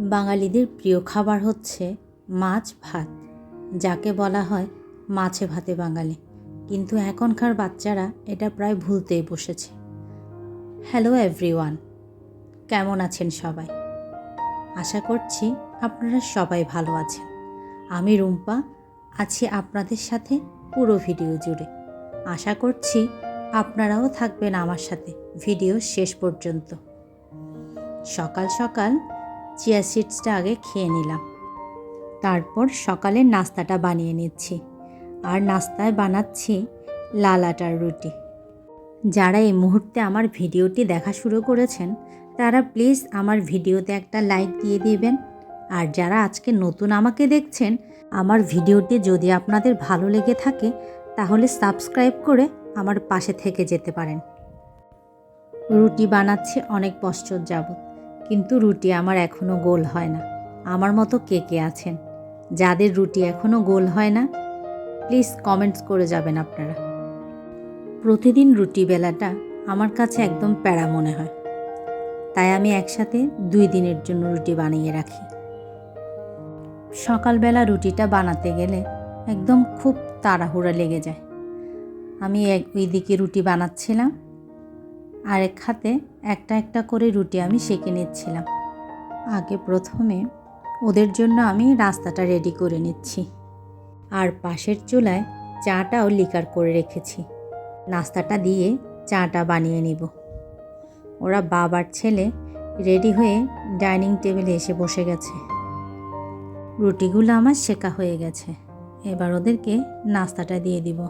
বাঙালিদের প্রিয় খাবার হচ্ছে মাছ ভাত, যাকে বলা হয় মাছে ভাতে বাঙালি। কিন্তু এখনকার বাচ্চারা এটা প্রায় ভুলতেই বসেছে। হ্যালো এভরিওয়ান কেমন আছেন সবাই? আশা করছি আপনারা সবাই ভালো আছেন। আমি রুম্পা, আছি আপনাদের সাথে পুরো ভিডিও জুড়ে। আশা করছি আপনারাও থাকবেন আমার সাথে ভিডিও শেষ পর্যন্ত। সকাল সকাল চিয়া সিডসটা আগে খেয়ে নিলাম। তারপর সকালের নাস্তাটা বানিয়ে নিচ্ছি। আর নাস্তায় বানাচ্ছি লাল আটার রুটি। যারা এই মুহূর্তে আমার ভিডিওটি দেখা শুরু করেছেন, তারা প্লিজ আমার ভিডিওতে একটা লাইক দিয়ে দিবেন। আর যারা আজকে নতুন আমাকে দেখছেন, আমার ভিডিওটি যদি আপনাদের ভালো লেগে থাকে, তাহলে সাবস্ক্রাইব করে আমার পাশে থেকে যেতে পারেন। রুটি বানাচ্ছে অনেক বছর যাবত কিন্তু রুটি আমার এখনও গোল হয় না। আমার মতো কে কে আছেন? যাদের রুটি এখনও গোল হয় না? প্লিজ কমেন্টস করে যাবেন আপনারা। প্রতিদিন রুটি বেলাটা আমার কাছে একদম প্যারা মনে হয়। তাই আমি একসাথে দুই দিনের জন্য রুটি বানিয়ে রাখি। সকালবেলা রুটিটা বানাতে গেলে একদম খুব তাড়াহুড়া লেগে যায়। আমি এক ওই দিকে রুটি বানাচ্ছিলাম। আরেক হাতে একটা একটা করে রুটি আমি সেঁকে নিচ্ছিলাম। আগে প্রথমে ওদের জন্য আমি রাস্তাটা রেডি করে নিচ্ছি। আর পাশের চুলায় চাটাও লিকার করে রেখেছি। নাস্তাটা দিয়ে চাটা বানিয়ে নিব। ওরা বাবার ছেলে রেডি হয়ে ডাইনিং টেবিলে এসে বসে গেছে। রুটিগুলো আমার শেখা হয়ে গেছে। এবার ওদেরকে নাস্তাটা দিয়ে দিব।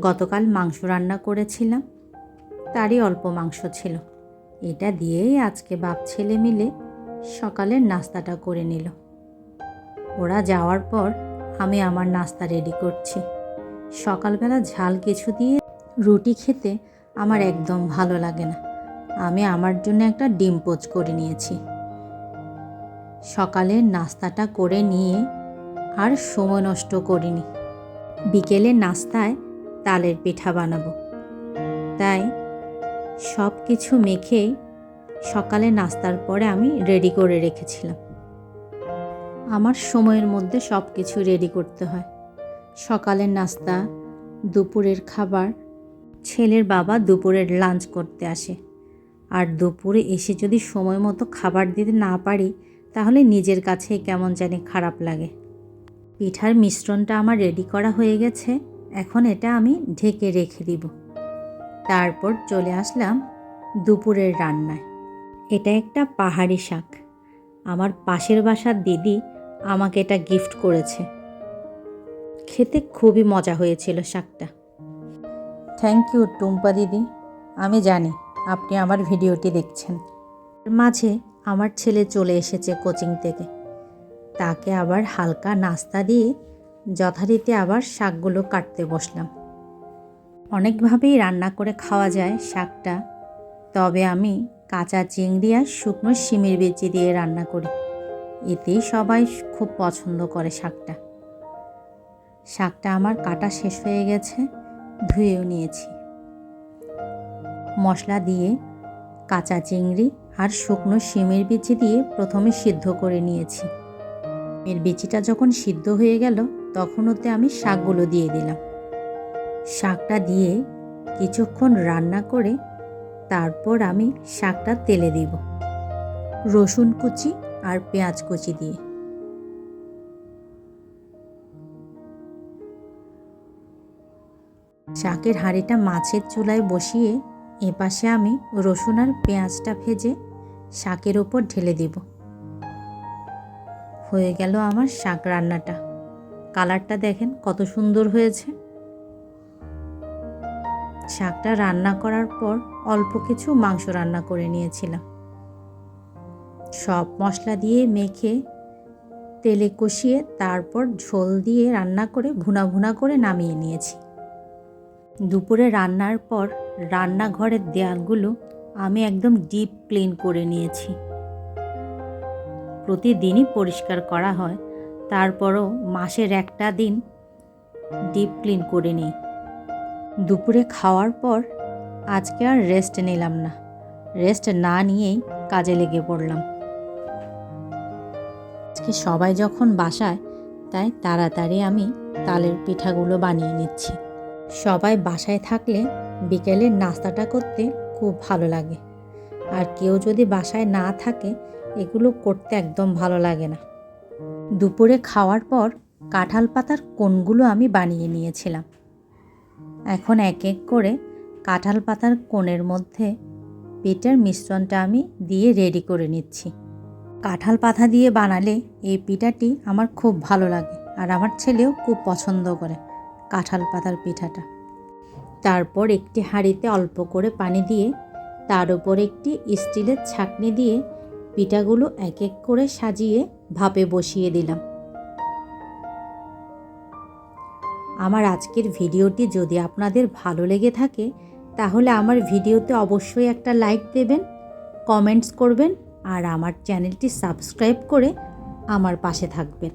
গতকাল মাংস রান্না করেছিলাম। তারই অল্প মাংস ছিল। এটা দিয়েই আজকে বাপ ছেলে মিলে সকালের নাস্তাটা করে নিল। ওরা যাওয়ার পর আমি আমার নাস্তা রেডি করছি। সকালবেলা ঝাল কিছু দিয়ে রুটি খেতে আমার একদম ভালো লাগে না। আমি আমার জন্য একটা ডিম পোচ করে নিয়েছি। সকালের নাস্তাটা করে নিয়ে আর সময় নষ্ট করিনি। বিকেলে নাস্তায় তালের পিঠা বানাবো। তাই সব কিছু মেখেই সকালে নাস্তার পরে আমি রেডি করে রেখেছিলাম। আমার সময়ের মধ্যে সব কিছু রেডি করতে হয়। সকালের নাস্তা, দুপুরের খাবার, ছেলের বাবা দুপুরের লাঞ্চ করতে আসে। আর দুপুরে এসে যদি সময় মতো খাবার দিতে না পারি, তাহলে নিজের কাছেই কেমন জানি খারাপ লাগে। পিঠার মিশ্রণটা আমার রেডি করা হয়ে গেছে। এখন এটা আমি ঢেকে রেখে দিব। তারপর চলে আসলাম দুপুরের রান্নায়। এটা একটা পাহাড়ি শাক। আমার পাশের বাসার দিদি আমাকে এটা গিফট করেছে। খেতে খুবই মজা হয়েছিল শাকটা। থ্যাংক ইউ টুম্পা দিদি। আমি জানি আপনি আমার ভিডিওটি দেখছেন। মাঝে আমার ছেলে চলে এসেছে কোচিং থেকে। তাকে আবার হালকা নাস্তা দিয়ে যথারীতি আবার শাকগুলো কাটতে বসলাম। অনেকভাবেই রান্না করে খাওয়া যায় শাকটা। তবে আমি কাঁচা চিংড়ি আর শুকনো শিমের বেচি দিয়ে রান্না করি। এতেই সবাই খুব পছন্দ করে শাকটা। শাকটা আমার কাটা শেষ হয়ে গেছে, ধুয়েও নিয়েছি। মশলা দিয়ে কাঁচা চিংড়ি আর শুকনো শিমের বিচি দিয়ে প্রথমে সিদ্ধ করে নিয়েছি। এর বিচিটা যখন সিদ্ধ হয়ে গেল, তখন ওতে আমি শাকগুলো দিয়ে দিলাম। শাকটা দিয়ে কিছুক্ষণ রান্না করে তারপর আমি শাকটা তেলে দিব। রসুন কুচি আর পেঁয়াজ কুচি দিয়ে। শাকের হাঁড়িটা মাছের চুলায় বসিয়ে এপাশে আমি রসুন আর পেঁয়াজটা ভেজে শাকের ওপর ঢেলে দিব। হয়ে গেল আমার শাক রান্নাটা। কালারটা দেখেন কত সুন্দর হয়েছে। শাকটা রান্না করার পর অল্প কিছু মাংস রান্না করে নিয়েছিলাম। সব মশলা দিয়ে মেখে তেলে কষিয়ে তারপর ঝোল দিয়ে রান্না করে ভুনা ভুনা করে নামিয়ে নিয়েছি। দুপুরে রান্নার পর রান্নাঘরের দেয়ালগুলো আমি একদম ডিপ ক্লিন করে নিয়েছি। প্রতিদিনই পরিষ্কার করা হয়, তারপরও মাসের একটা দিন ডিপ ক্লিন করে নিই। দুপুরে খাওয়ার পর আজকে আর রেস্ট নিলাম না। রেস্ট না নিয়েই কাজে লেগে পড়লাম। আজকে সবাই যখন বাসায়, তাই তাড়াতাড়ি আমি তালের পিঠাগুলো বানিয়ে নিচ্ছি। সবাই বাসায় থাকলে বিকেলের নাস্তাটা করতে খুব ভালো লাগে। আর কেউ যদি বাসায় না থাকে, এগুলো করতে একদম ভালো লাগে না। দুপুরে খাওয়ার পর কাঁঠাল পাতার কোণগুলো আমি বানিয়ে নিয়েছিলাম। এখন এক এক করে কাঁঠাল পাতার কোণের মধ্যে পিঠার মিশ্রণটা আমি দিয়ে রেডি করে নিচ্ছি। কাঁঠাল পাতা দিয়ে বানালে এই পিঠাটি আমার খুব ভালো লাগে আর আমার ছেলেও খুব পছন্দ করে কাঁঠাল পাতার পিঠাটা। তারপর একটি হাঁড়িতে অল্প করে পানি দিয়ে তার উপর একটি স্টিলের ছাকনি দিয়ে পিঠাগুলো এক এক করে সাজিয়ে ভাপে বসিয়ে দিলাম। আমার আজকের ভিডিওটি যদি আপনাদের ভালো লেগে থাকে, তাহলে আমার ভিডিওতে অবশ্যই একটা লাইক দেবেন, কমেন্টস করবেন আর আমার চ্যানেলটি সাবস্ক্রাইব করে আমার পাশে থাকবেন।